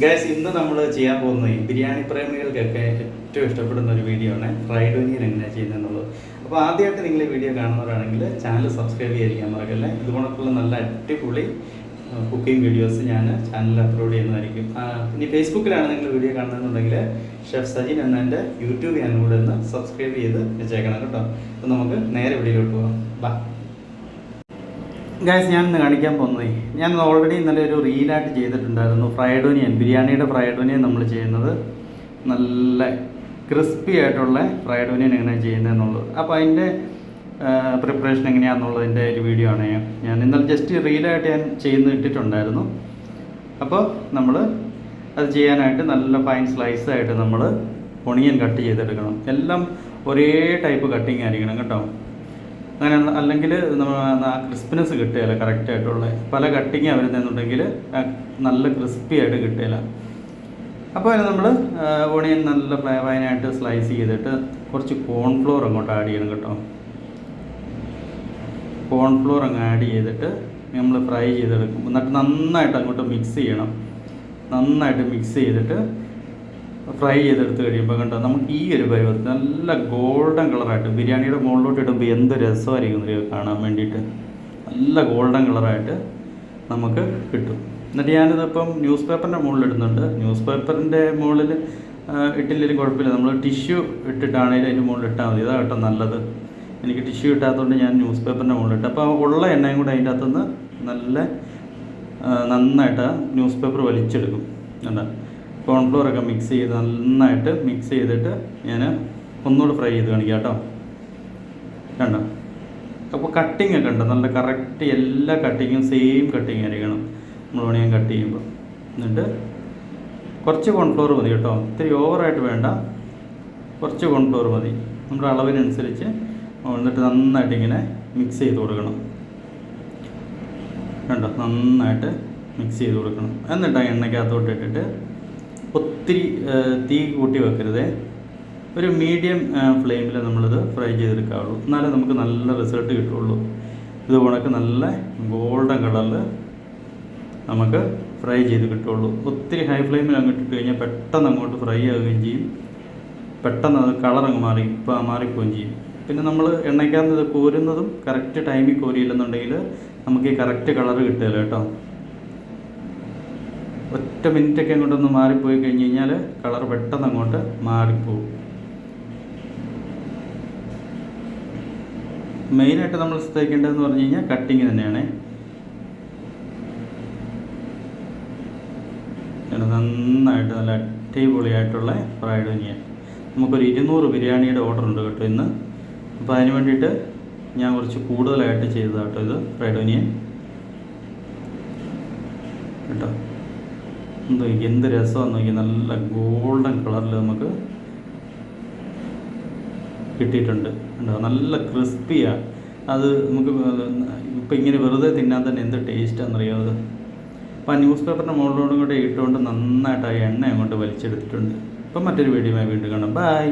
Guys ഇന്ന് നമ്മൾ ചെയ്യാൻ പോകുന്നത് ബിരിയാണി പ്രേമികൾക്കൊക്കെ ഏറ്റവും ഇഷ്ടപ്പെടുന്ന ഒരു വീഡിയോ ആണ്. ഫ്രൈഡ് ഒനിയൻ എങ്ങനെയാണ് ചെയ്യുന്നതെന്നുള്ളത്. അപ്പോൾ ആദ്യമായിട്ട് നിങ്ങൾ ഈ വീഡിയോ കാണുന്നവരാണെങ്കിൽ ചാനൽ സബ്സ്ക്രൈബ് ചെയ്യാൻ മറക്കല്ലേ. ഇതുപോലുള്ള നല്ല അടിപൊളി കുക്കിംഗ് വീഡിയോസ് ഞാൻ ചാനലിൽ അപ്ലോഡ് ചെയ്യുന്നതായിരിക്കും. ഇനി ഫേസ്ബുക്കിലാണ് നിങ്ങൾ വീഡിയോ കാണുന്നതെന്നുണ്ടെങ്കിൽ ഷെഫ് സജിൻ എന്ന എന്റെ യൂട്യൂബ് ചാനൽ ഒന്ന് സബ്സ്ക്രൈബ് ചെയ്ത് വെച്ചേക്കണം കേട്ടോ. അപ്പോൾ നമുക്ക് നേരെ വീഡിയോയിലോട്ട് പോകാം. ബാ. ഗായ്സ് ഞാൻ ഇന്ന് കാണിക്കാൻ പോകുന്നത് ഞാൻ ഓൾറെഡി ഇന്നലെ ഒരു റീലായിട്ട് ചെയ്തിട്ടുണ്ടായിരുന്നു. ഫ്രൈഡ് ഒനിയൻ ബിരിയാണിയുടെ ഫ്രൈഡ് ഒനിയൻ നമ്മൾ ചെയ്യുന്നത്. നല്ല ക്രിസ്പി ആയിട്ടുള്ള ഫ്രൈഡ് ഒനിയൻ എങ്ങനെയാണ് ചെയ്യുന്നത് എന്നുള്ളത്. അപ്പോൾ അതിന്റെ പ്രിപ്പറേഷൻ എങ്ങനെയാണെന്നുള്ളതിന്റെ ഒരു വീഡിയോ ആണ് ഞാൻ ഞാൻ ഇന്നലെ ജസ്റ്റ് റീലായിട്ട് ഞാൻ ചെയ്യുന്ന ഇട്ടിട്ടുണ്ടായിരുന്നു. അപ്പോൾ നമ്മൾ അത് ചെയ്യാനായിട്ട് നല്ല ഫൈൻ സ്ലൈസ് ആയിട്ട് നമ്മൾ ഒണിയൻ കട്ട് ചെയ്തെടുക്കണം. എല്ലാം ഒരേ ടൈപ്പ് കട്ടിങ് ആയിരിക്കണം കേട്ടോ. അങ്ങനെ അല്ലെങ്കിൽ ക്രിസ്പിനെസ് കിട്ടുകയില്ല കറക്റ്റ് ആയിട്ടുള്ള പല കട്ടിങ് വരുന്നെന്നുണ്ടെങ്കിൽ നല്ല ക്രിസ്പി ആയിട്ട് കിട്ടുകയില്ല. അപ്പോൾ അതിന് നമ്മൾ ഓണിയൻ നല്ല ഫൈനായിട്ട് സ്ലൈസ് ചെയ്തിട്ട് കുറച്ച് കോൺഫ്ലോർ അങ്ങോട്ട് ആഡ് ചെയ്യണം കേട്ടോ. കോൺഫ്ലോർ അങ്ങ് ആഡ് ചെയ്തിട്ട് നമ്മൾ ഫ്രൈ ചെയ്തെടുക്കും എന്നിട്ട് നന്നായിട്ട് അങ്ങോട്ട് മിക്സ് ചെയ്യണം. നന്നായിട്ട് മിക്സ് ചെയ്തിട്ട് ഫ്രൈ ചെയ്തെടുത്ത് കഴിയുമ്പോൾ കണ്ടോ നമുക്ക് ഈ ഒരു പരുവത്തിൽ നല്ല ഗോൾഡൻ കളറായിട്ട് ബിരിയാണിയുടെ മുകളിലോട്ട് ഇടുമ്പോൾ എന്ത് രസമായിരിക്കും കാണാൻ വേണ്ടിയിട്ട് നല്ല ഗോൾഡൻ കളറായിട്ട് നമുക്ക് കിട്ടും. എന്നിട്ട് ഞാനിതിപ്പം ന്യൂസ് പേപ്പറിന്റെ മുകളിൽ ഇടുന്നുണ്ട്. ന്യൂസ് പേപ്പറിന്റെ മുകളിൽ ഇട്ടില്ലെങ്കിലും കുഴപ്പമില്ല. നമ്മൾ ടിഷ്യൂ ഇട്ടിട്ടാണെങ്കിലും അതിന്റെ മുകളിൽ ഇട്ടാൽ മതി. ഇതാ കേട്ടോ നല്ലത്. എനിക്ക് ടിഷ്യൂ ഇട്ടാത്തതുകൊണ്ട് ഞാൻ ന്യൂസ് പേപ്പറിന്റെ മുകളിൽ ഇട്ട്. അപ്പോൾ ഉള്ള എണ്ണയും കൂടെ അതിന്റെ അകത്തുനിന്ന് നല്ല നന്നായിട്ട് ന്യൂസ് പേപ്പർ വലിച്ചെടുക്കും. കണ്ടോ? കോൺഫ്ലോർ ഒക്കെ മിക്സ് ചെയ്ത് നന്നായിട്ട് മിക്സ് ചെയ്തിട്ട് ഞാൻ ഒന്നുകൂടെ ഫ്രൈ ചെയ്ത് കാണിക്കാം കേട്ടോ. കണ്ടോ? അപ്പോൾ കട്ടിങ് ഒക്കെ ഉണ്ട്. നല്ല കറക്റ്റ് എല്ലാ കട്ടിങ്ങും സെയിം കട്ടിങ് ആയിരിക്കണം. നമ്മൾ ഓണിയൻ കട്ട് ചെയ്യുമ്പോൾ. എന്നിട്ട് കുറച്ച് കോൺഫ്ലോർ മതി കേട്ടോ. ഒത്തിരി ഓവറായിട്ട് വേണ്ട. കുറച്ച് കോൺഫ്ലോർ മതി. നമ്മുടെ അളവിനനുസരിച്ച് എന്നിട്ട് നന്നായിട്ട് ഇങ്ങനെ മിക്സ് ചെയ്ത് കൊടുക്കണം. കണ്ടോ? നന്നായിട്ട് മിക്സ് ചെയ്ത് കൊടുക്കണം. എന്നിട്ട് ആ എണ്ണയ്ക്കകത്തോട്ട് ഇട്ടിട്ട് ഒത്തിരി തീ കൂട്ടി വെക്കരുത്. ഒരു മീഡിയം ഫ്ലെയിമിൽ നമ്മളിത് ഫ്രൈ ചെയ്തെടുക്കാവുള്ളൂ. എന്നാലേ നമുക്ക് നല്ല റിസൾട്ട് കിട്ടുള്ളൂ. ഇത് ഉണക്ക് നല്ല ഗോൾഡൻ കളറിൽ നമുക്ക് ഫ്രൈ ചെയ്ത് കിട്ടുള്ളൂ. ഒത്തിരി ഹൈ ഫ്ലെയിമിൽ അങ്ങോട്ട് ഇട്ട് കഴിഞ്ഞാൽ പെട്ടെന്ന് അങ്ങോട്ട് ഫ്രൈ ആവുകയും ചെയ്യും. പെട്ടെന്ന് അത് കളർ അങ്ങ് മാറി മാറിപ്പോവുകയും ചെയ്യും. പിന്നെ നമ്മൾ എണ്ണയ്ക്കകത്ത് ഇത് കോരുന്നതും കറക്റ്റ് ടൈമിൽ കോരിയില്ലെന്നുണ്ടെങ്കിൽ നമുക്ക് ഈ കറക്റ്റ് കളർ കിട്ടുകയില്ല കേട്ടോ. ഒറ്റ മിനിറ്റൊക്കെ അങ്ങോട്ടൊന്ന് മാറിപ്പോയി കഴിഞ്ഞ് കഴിഞ്ഞാൽ കളർ പെട്ടെന്ന് അങ്ങോട്ട് മാറിപ്പോവും. മെയിനായിട്ട് നമ്മൾ ശ്രദ്ധിക്കേണ്ടതെന്ന് പറഞ്ഞു കഴിഞ്ഞാൽ കട്ടിങ് തന്നെയാണ്. നന്നായിട്ട് നല്ല അടിപൊളിയായിട്ടുള്ള ഫ്രൈഡ് ഒനിയൻ നമുക്കൊരു ഇരുന്നൂറ് ബിരിയാണിയുടെ ഓർഡർ ഉണ്ട് കേട്ടോ ഇന്ന്. അപ്പോൾ അതിന് വേണ്ടിയിട്ട് ഞാൻ കുറച്ച് കൂടുതലായിട്ട് ചെയ്തതാട്ടോ ഇത് ഫ്രൈഡ് ഒനിയൻ കേട്ടോ? എന്തോ എന്ത് രസമാണെന്ന് നോക്കി നല്ല ഗോൾഡൻ കളറിൽ നമുക്ക് കിട്ടിയിട്ടുണ്ട്. ഉണ്ടോ നല്ല ക്രിസ്പിയാണ് അത് നമുക്ക് ഇപ്പം ഇങ്ങനെ വെറുതെ തിന്നാൻ തന്നെ എന്ത് ടേസ്റ്റാണെന്നറിയോ അത്? അപ്പം ആ ന്യൂസ് പേപ്പറിന്റെ മുകളിലോടും കൂടെ ഇട്ടുകൊണ്ട് നന്നായിട്ട് ആ എണ്ണ അങ്ങോട്ട് വലിച്ചെടുത്തിട്ടുണ്ട്. അപ്പം മറ്റൊരു വീഡിയോയുമായി വീണ്ടും കാണാം. ബൈ